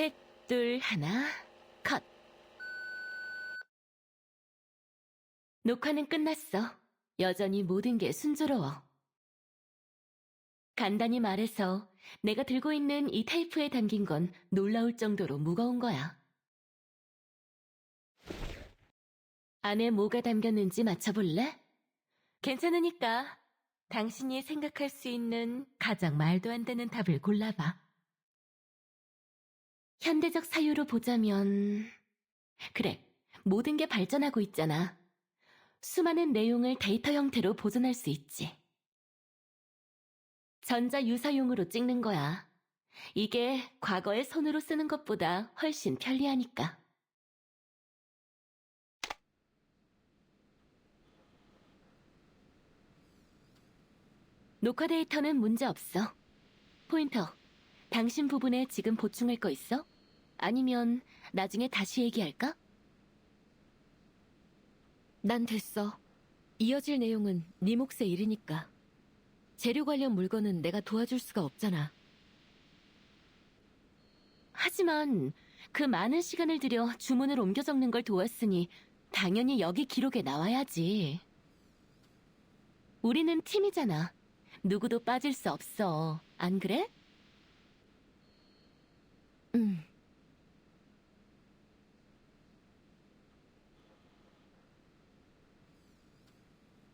셋, 둘, 하나, 컷. 녹화는 끝났어. 여전히 모든 게 순조로워. 간단히 말해서 내가 들고 있는 이 테이프에 담긴 건 놀라울 정도로 무거운 거야. 안에 뭐가 담겼는지 맞춰볼래? 괜찮으니까 당신이 생각할 수 있는 가장 말도 안 되는 답을 골라봐. 현대적 사유로 보자면, 그래, 모든 게 발전하고 있잖아. 수많은 내용을 데이터 형태로 보존할 수 있지. 전자 유사용으로 찍는 거야. 이게 과거에 손으로 쓰는 것보다 훨씬 편리하니까. 녹화 데이터는 문제 없어. 포인터, 당신 부분에 지금 보충할 거 있어? 아니면 나중에 다시 얘기할까? 난 됐어. 이어질 내용은 네 몫의 일이니까. 재료 관련 물건은 내가 도와줄 수가 없잖아. 하지만 그 많은 시간을 들여 주문을 옮겨 적는 걸 도왔으니 당연히 여기 기록에 나와야지. 우리는 팀이잖아. 누구도 빠질 수 없어. 안 그래?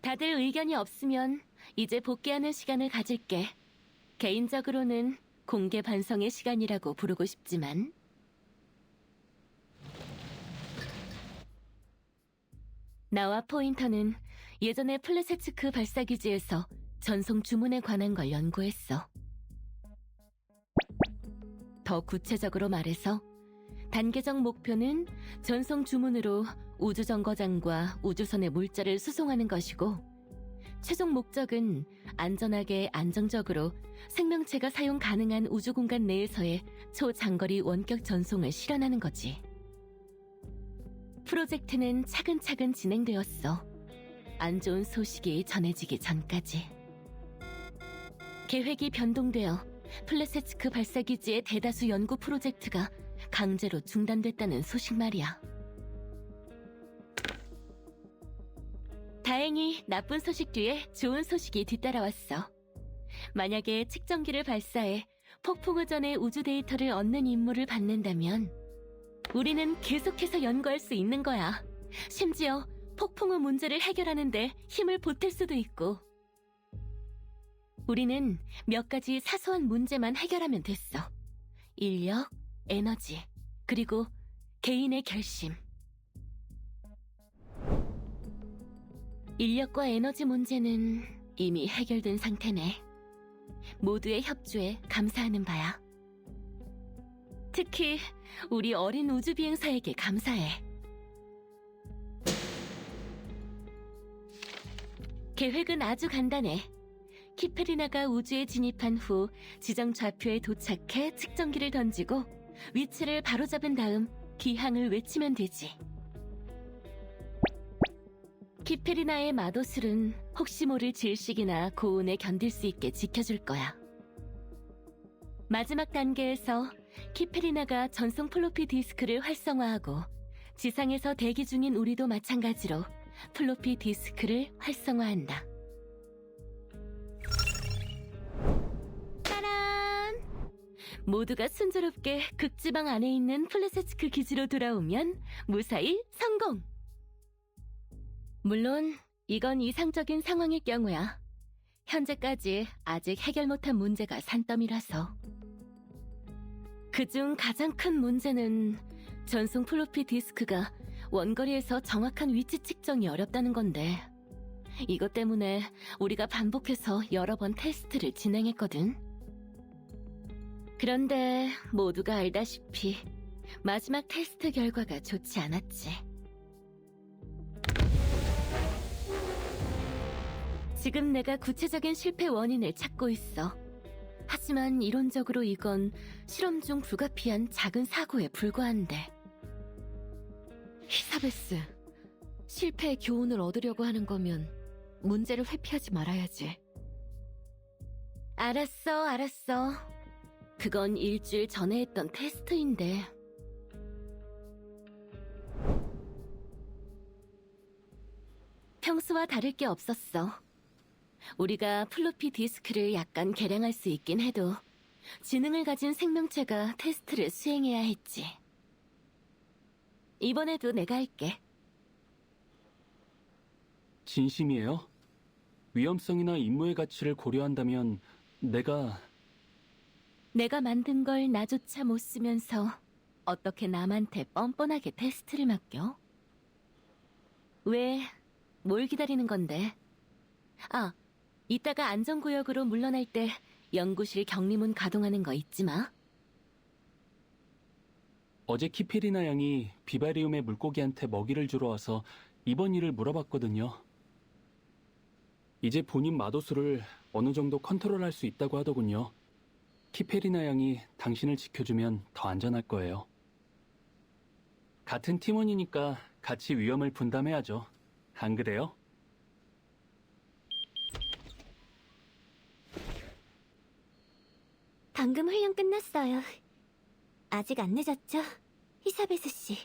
다들 의견이 없으면 이제 복귀하는 시간을 가질게. 개인적으로는 공개 반성의 시간이라고 부르고 싶지만. 나와 포인터는 예전에 플레세츠크 발사기지에서 전송 주문에 관한 걸 연구했어. 더 구체적으로 말해서 단계적 목표는 전송 주문으로 우주 정거장과 우주선의 물자를 수송하는 것이고 최종 목적은 안전하게 안정적으로 생명체가 사용 가능한 우주 공간 내에서의 초장거리 원격 전송을 실현하는 거지. 프로젝트는 차근차근 진행되었어. 안 좋은 소식이 전해지기 전까지. 계획이 변동되어 플레세츠크 발사기지의 대다수 연구 프로젝트가 강제로 중단됐다는 소식 말이야. 다행히 나쁜 소식 뒤에 좋은 소식이 뒤따라왔어. 만약에 측정기를 발사해 폭풍우 전의 우주 데이터를 얻는 임무를 받는다면 우리는 계속해서 연구할 수 있는 거야. 심지어 폭풍우 문제를 해결하는데 힘을 보탤 수도 있고. 우리는 몇 가지 사소한 문제만 해결하면 됐어. 인력, 에너지, 그리고 개인의 결심. 인력과 에너지 문제는 이미 해결된 상태네. 모두의 협조에 감사하는 바야. 특히 우리 어린 우주 비행사에게 감사해. 계획은 아주 간단해. 키페리나가 우주에 진입한 후 지정 좌표에 도착해 측정기를 던지고 위치를 바로잡은 다음 기항을 외치면 되지. 키페리나의 마도술은 혹시 모를 질식이나 고온에 견딜 수 있게 지켜줄 거야. 마지막 단계에서 키페리나가 전송 플로피 디스크를 활성화하고 지상에서 대기 중인 우리도 마찬가지로 플로피 디스크를 활성화한다. 모두가 순조롭게 극지방 안에 있는 플레세츠크 기지로 돌아오면 무사히 성공! 물론 이건 이상적인 상황일 경우야. 현재까지 아직 해결 못한 문제가 산더미라서. 그중 가장 큰 문제는 전송 플로피 디스크가 원거리에서 정확한 위치 측정이 어렵다는 건데, 이것 때문에 우리가 반복해서 여러 번 테스트를 진행했거든. 그런데 모두가 알다시피 마지막 테스트 결과가 좋지 않았지. 지금 내가 구체적인 실패 원인을 찾고 있어. 하지만 이론적으로 이건 실험 중 불가피한 작은 사고에 불과한데. 히사베스, 실패의 교훈을 얻으려고 하는 거면 문제를 회피하지 말아야지. 알았어, 알았어. 그건 일주일 전에 했던 테스트인데. 평소와 다를 게 없었어. 우리가 플로피 디스크를 약간 개량할 수 있긴 해도 지능을 가진 생명체가 테스트를 수행해야 했지. 이번에도 내가 할게. 진심이에요? 위험성이나 임무의 가치를 고려한다면 내가 내가 만든 걸 나조차 못 쓰면서 어떻게 남한테 뻔뻔하게 테스트를 맡겨? 왜, 뭘 기다리는 건데? 아, 이따가 안전구역으로 물러날 때 연구실 격리문 가동하는 거 잊지 마. 어제 키페리나 양이 비바리움의 물고기한테 먹이를 주러 와서 이번 일을 물어봤거든요. 이제 본인 마도수를 어느 정도 컨트롤할 수 있다고 하더군요. 키페리나 양이 당신을 지켜주면 더 안전할 거예요. 같은 팀원이니까 같이 위험을 분담해야죠. 안 그래요? 방금 훈련 끝났어요. 아직 안 늦었죠? 히사베스 씨.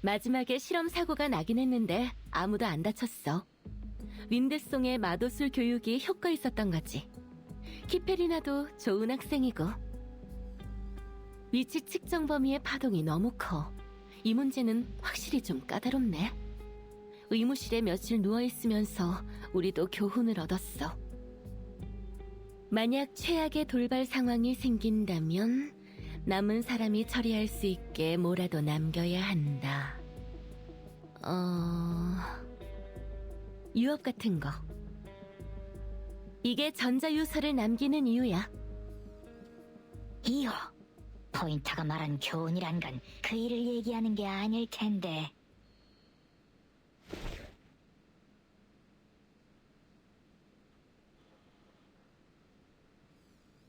마지막에 실험 사고가 나긴 했는데 아무도 안 다쳤어. 윈드송의 마도술 교육이 효과 있었던 거지. 키페리나도 좋은 학생이고. 위치 측정 범위의 파동이 너무 커. 이 문제는 확실히 좀 까다롭네. 의무실에 며칠 누워있으면서 우리도 교훈을 얻었어. 만약 최악의 돌발 상황이 생긴다면 남은 사람이 처리할 수 있게 뭐라도 남겨야 한다. 어... 유업 같은 거. 이게 전자유서를 남기는 이유야. 이요. 포인터가 말한 교훈이란 건 그 일을 얘기하는 게 아닐 텐데.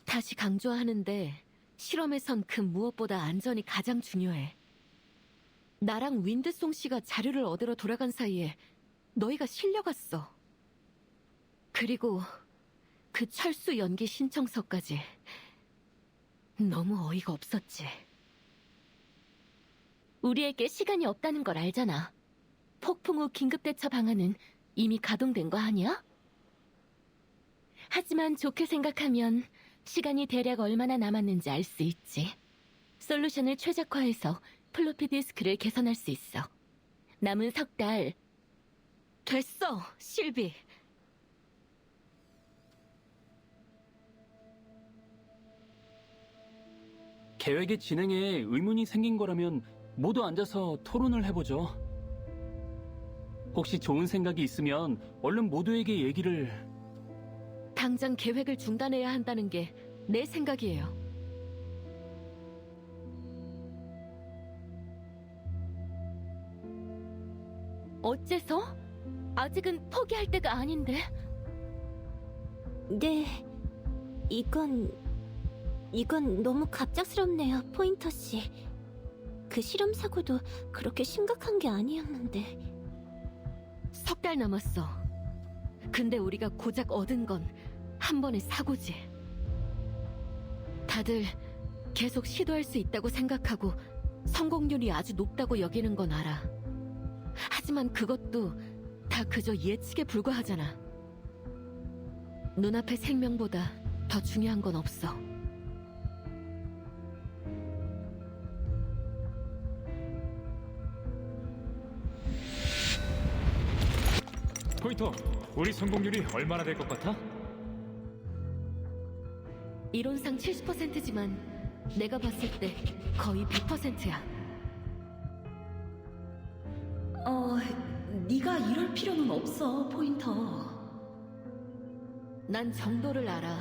다시 강조하는데 실험에선 그 무엇보다 안전이 가장 중요해. 나랑 윈드송 씨가 자료를 얻으러 돌아간 사이에 너희가 실려갔어. 그리고 그 철수 연기 신청서까지 너무 어이가 없었지. 우리에게 시간이 없다는 걸 알잖아. 폭풍 후 긴급대처 방안은 이미 가동된 거 아니야? 하지만 좋게 생각하면 시간이 대략 얼마나 남았는지 알 수 있지. 솔루션을 최적화해서 플로피 디스크를 개선할 수 있어. 남은 석 달. 됐어, 실비. 계획의 진행에 의문이 생긴 거라면 모두 앉아서 토론을 해보죠. 혹시 좋은 생각이 있으면 얼른 모두에게 얘기를 당장 계획을 중단해야 한다는 게 내 생각이에요. 어째서? 아직은 포기할 때가 아닌데. 네. 이건, 이건 너무 갑작스럽네요, 포인터 씨. 그 실험 사고도 그렇게 심각한 게 아니었는데. 석 달 남았어. 근데 우리가 고작 얻은 건 한 번의 사고지. 다들 계속 시도할 수 있다고 생각하고 성공률이 아주 높다고 여기는 건 알아. 하지만 그것도 다 그저 예측에 불과하잖아. 눈앞의 생명보다 더 중요한 건 없어. 포인터, 우리 성공률이 얼마나 될 것 같아? 이론상 70%지만 내가 봤을 때 거의 100%야. 어, 네가 이럴 필요는 없어, 포인터. 난 정도를 알아.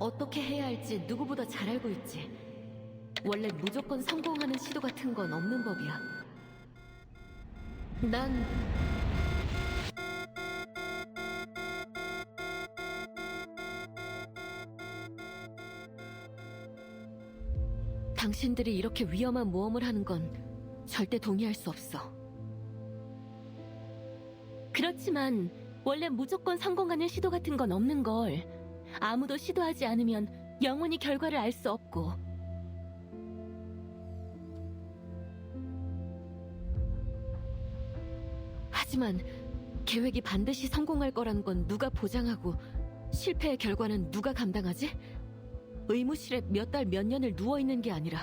어떻게 해야 할지 누구보다 잘 알고 있지. 원래 무조건 성공하는 시도 같은 건 없는 법이야. 난 당신들이 이렇게 위험한 모험을 하는 건 절대 동의할 수 없어. 그렇지만 원래 무조건 성공하는 시도 같은 건 없는 걸. 아무도 시도하지 않으면 영원히 결과를 알 수 없고. 하지만 계획이 반드시 성공할 거란 건 누가 보장하고 실패의 결과는 누가 감당하지? 의무실에 몇 달 몇 년을 누워 있는 게 아니라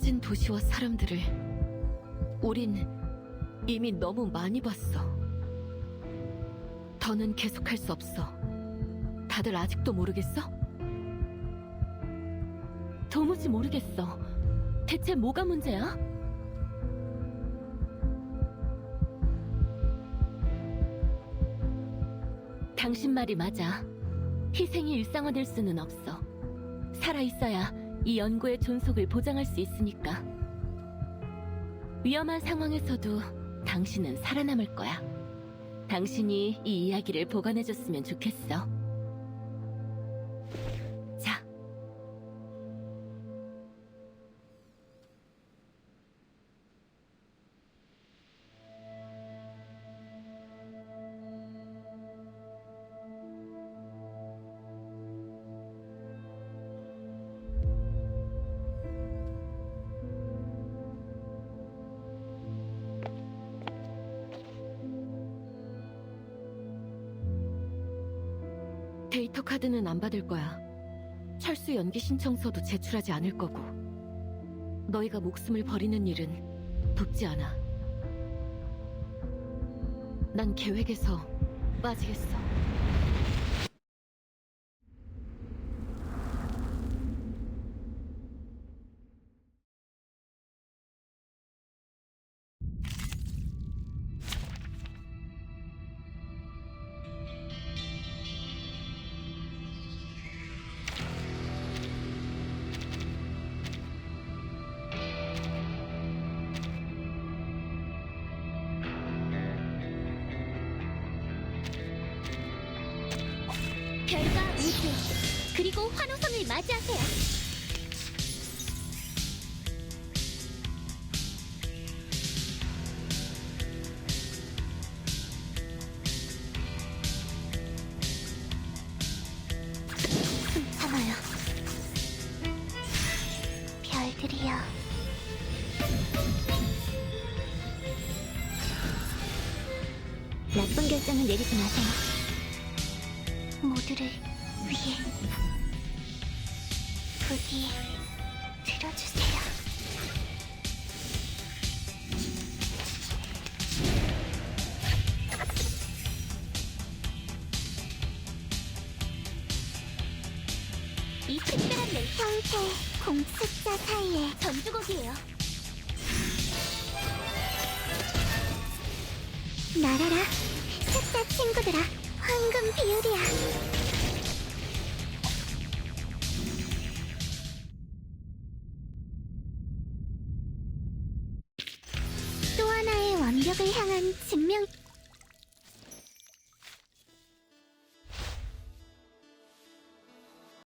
사라진 도시와 사람들을 우린 이미 너무 많이 봤어. 더는 계속할 수 없어. 다들 아직도 모르겠어? 도무지 모르겠어. 대체 뭐가 문제야? 당신 말이 맞아. 희생이 일상화될 수는 없어. 살아있어야 이 연구의 존속을 보장할 수 있으니까. 위험한 상황에서도 당신은 살아남을 거야. 당신이 이 이야기를 보관해줬으면 좋겠어. 데이터 카드는 안 받을 거야. 철수 연기 신청서도 제출하지 않을 거고. 너희가 목숨을 버리는 일은 돕지 않아. 난 계획에서 빠지겠어. 별과 우주 그리고 환호성을 맞이하세요. 숨 참아요. 별들이여. 나쁜 결정을 내리지 마세요. 모두를 위해 부디 들어주세요. 이 특별한 내 형태 공습자 사이의 전주곡이에요. 날아라, 숫자 친구들아, 황금 비율이야. 또 하나의 완벽을 향한 증명